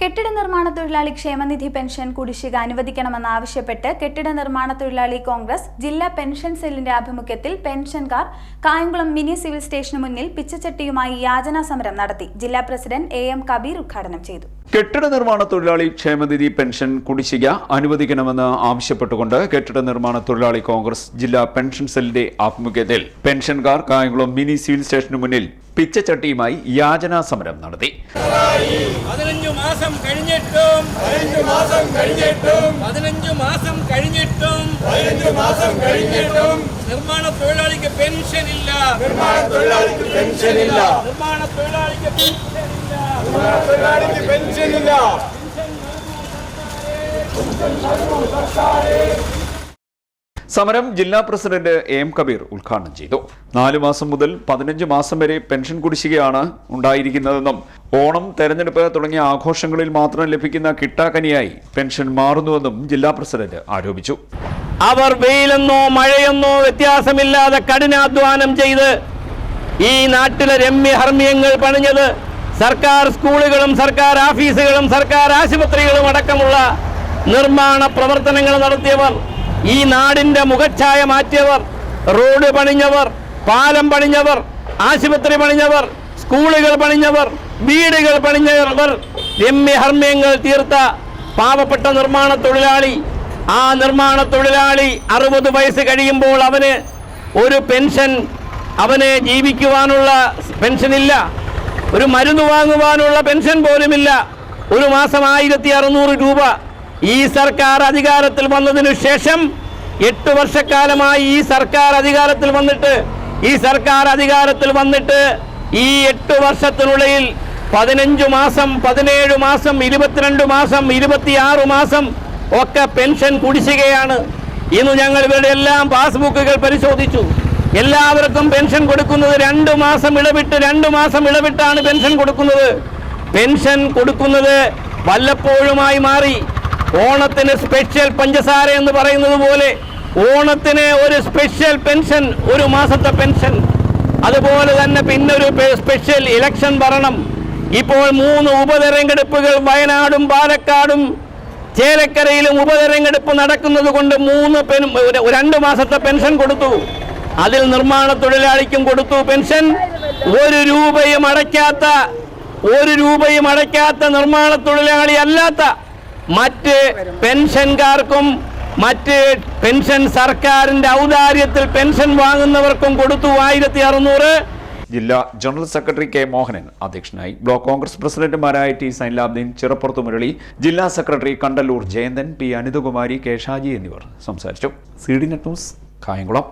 കെട്ടിട നിർമ്മാണ തൊഴിലാളി ക്ഷേമനിധി പെൻഷൻ കുടിശ്ശിക അനുവദിക്കണമെന്നാവശ്യപ്പെട്ട് കെട്ടിട നിർമ്മാണ തൊഴിലാളി കോൺഗ്രസ് ജില്ലാ പെൻഷൻ സെല്ലിന്റെ ആഭിമുഖ്യത്തിൽ പെൻഷൻകാർ കായംകുളം മിനി സിവിൽ സ്റ്റേഷന് മുന്നിൽ പിച്ചച്ചട്ടിയുമായി യാചനാ സമരം നടത്തി. ജില്ലാ പ്രസിഡന്റ് എ എം കബീർ ഉദ്ഘാടനം ചെയ്തു. കെട്ടിട നിർമ്മാണ തൊഴിലാളി ക്ഷേമനിധി പെൻഷൻ കുടിശ്ശിക അനുവദിക്കണമെന്ന് ആവശ്യപ്പെട്ടുകൊണ്ട് കെട്ടിട നിർമ്മാണ തൊഴിലാളി കോൺഗ്രസ് ജില്ലാ പെൻഷൻ സെല്ലിന്റെ ആഭിമുഖ്യത്തിൽ പെൻഷൻകാർ കായംകുളം മിനി സിവിൽ സ്റ്റേഷന് മുന്നിൽ പിച്ചച്ചട്ടിയുമായി യാചനാ സമരം നടത്തി. പതിനഞ്ചു മാസം കഴിഞ്ഞിട്ടും പതിനഞ്ചു മാസം കഴിഞ്ഞിട്ടും പതിനഞ്ചു മാസം കഴിഞ്ഞിട്ടും പതിനഞ്ചു മാസം കഴിഞ്ഞിട്ടും നിർമ്മാണ തൊഴിലാളിക്ക് പെൻഷൻ ഇല്ല. നിർമ്മാണ തൊഴിലാളിക്ക് പെൻഷൻ ഇല്ല. നിർമ്മാണ തൊഴിലാളിക്ക് പെൻഷൻ ഇല്ല. നിർമ്മാണ തൊഴിലാളിക്ക് പെൻഷൻ ഇല്ല. സമരം ജില്ലാ പ്രസിഡന്റ് എ കബീർ ഉദ്ഘാടനം ചെയ്തു. നാലു മാസം മുതൽ പതിനഞ്ച് മാസം വരെ പെൻഷൻ കുടിശ്ശികയാണ് ഉണ്ടായിരിക്കുന്നതെന്നും ഓണം തെരഞ്ഞെടുപ്പ് തുടങ്ങിയ ആഘോഷങ്ങളിൽ മാത്രം ലഭിക്കുന്ന കിട്ടാക്കനിയായി പെൻഷൻ മാറുന്നുവെന്നും ജില്ലാ പ്രസിഡന്റ് ആരോപിച്ചു. അവർ വെയിലെന്നോ മഴയെന്നോ വ്യത്യാസമില്ലാതെ കഠിനാധ്വാനം ചെയ്ത് ഈ നാട്ടിലെ രമ്യഹർമ്മ്യങ്ങൾ പണിഞ്ഞത് സർക്കാർ സ്കൂളുകളും സർക്കാർ ഓഫീസുകളും സർക്കാർ ആശുപത്രികളും അടക്കമുള്ള നിർമ്മാണ പ്രവർത്തനങ്ങൾ നടത്തിയവർ. ഈ നാടിന്റെ മുഖച്ഛായ മാറ്റിയവർ റോഡ് പണിഞ്ഞവർ പാലം പണിഞ്ഞവർ ആശുപത്രി പണിഞ്ഞവർ സ്കൂളുകൾ പണിഞ്ഞവർ വീടുകൾ പണിഞ്ഞവർ രമ്യഹർമ്മ്യങ്ങൾ തീർത്ത പാവപ്പെട്ട നിർമ്മാണ തൊഴിലാളി. ആ നിർമ്മാണ തൊഴിലാളി അറുപത് വയസ്സ് കഴിയുമ്പോൾ അവന് ഒരു പെൻഷൻ അവനെ ജീവിക്കുവാനുള്ള പെൻഷൻ ഇല്ല ഒരു മരുന്ന് വാങ്ങുവാനുള്ള പെൻഷൻ പോലുമില്ല. ഒരു മാസം ആയിരത്തി അറുന്നൂറ് രൂപ ഈ സർക്കാർ അധികാരത്തിൽ വന്നതിനു ശേഷം എട്ട് വർഷക്കാലമായി ഈ സർക്കാർ അധികാരത്തിൽ വന്നിട്ട് ഈ സർക്കാർ അധികാരത്തിൽ വന്നിട്ട് ഈ എട്ട് വർഷത്തിനുള്ളിൽ പതിനഞ്ചു മാസം പതിനേഴ് മാസം ഇരുപത്തിരണ്ട് മാസം ഇരുപത്തിയാറ് മാസം ഒക്കെ പെൻഷൻ കുടിശ്ശികയാണ്. ഇന്ന് ഞങ്ങൾ ഇവരുടെ എല്ലാം പാസ്ബുക്കുകൾ പരിശോധിച്ചു. എല്ലാവർക്കും പെൻഷൻ കൊടുക്കുന്നത് രണ്ട് മാസം ഇളവിട്ട് രണ്ട് മാസം ഇളവിട്ടാണ് പെൻഷൻ കൊടുക്കുന്നത്. പെൻഷൻ കൊടുക്കുന്നത് വല്ലപ്പോഴുമായി മാറി. ഓണത്തിന് സ്പെഷ്യൽ പഞ്ചസാര എന്ന് പറയുന്നത് പോലെ ഓണത്തിന് ഒരു സ്പെഷ്യൽ പെൻഷൻ ഒരു മാസത്തെ പെൻഷൻ അതുപോലെ തന്നെ പിന്നൊരു സ്പെഷ്യൽ ഇലക്ഷൻ ഭരണം ഇപ്പോൾ മൂന്ന് ഉപതെരഞ്ഞെടുപ്പുകൾ വയനാടും പാലക്കാടും ചേലക്കരയിലും ഉപതെരഞ്ഞെടുപ്പ് നടക്കുന്നത് കൊണ്ട് മൂന്ന് പെൻ രണ്ട് മാസത്തെ പെൻഷൻ കൊടുത്തു. അതിൽ നിർമ്മാണ തൊഴിലാളിക്കും കൊടുത്തു പെൻഷൻ ഒരു രൂപയും അടയ്ക്കാത്ത ഒരു രൂപയും അടയ്ക്കാത്ത നിർമ്മാണ തൊഴിലാളി അല്ലാത്ത മറ്റ് പെൻഷൻകാർക്കും മറ്റ് പെൻഷൻ സർക്കാരിന്റെ ഔദാര്യത്തിൽ പെൻഷൻ വാങ്ങുന്നവർക്കും കൊടുത്തു ആയിരത്തി അറുന്നൂറ് ജില്ലാ ജനറൽ സെക്രട്ടറി കെ മോഹനൻ അധ്യക്ഷനായി ബ്ലോക്ക് കോൺഗ്രസ് പ്രസിഡന്റുമാരായ ടി സൈൻലാബ്ദീൻ ചിറപ്പുറത്ത് മുരളി ജില്ലാ secretary Kandalloor Jayanthan P Anithakumari K Shaji എന്നിവർ സംസാരിച്ചു. C D net news Kayamkulam.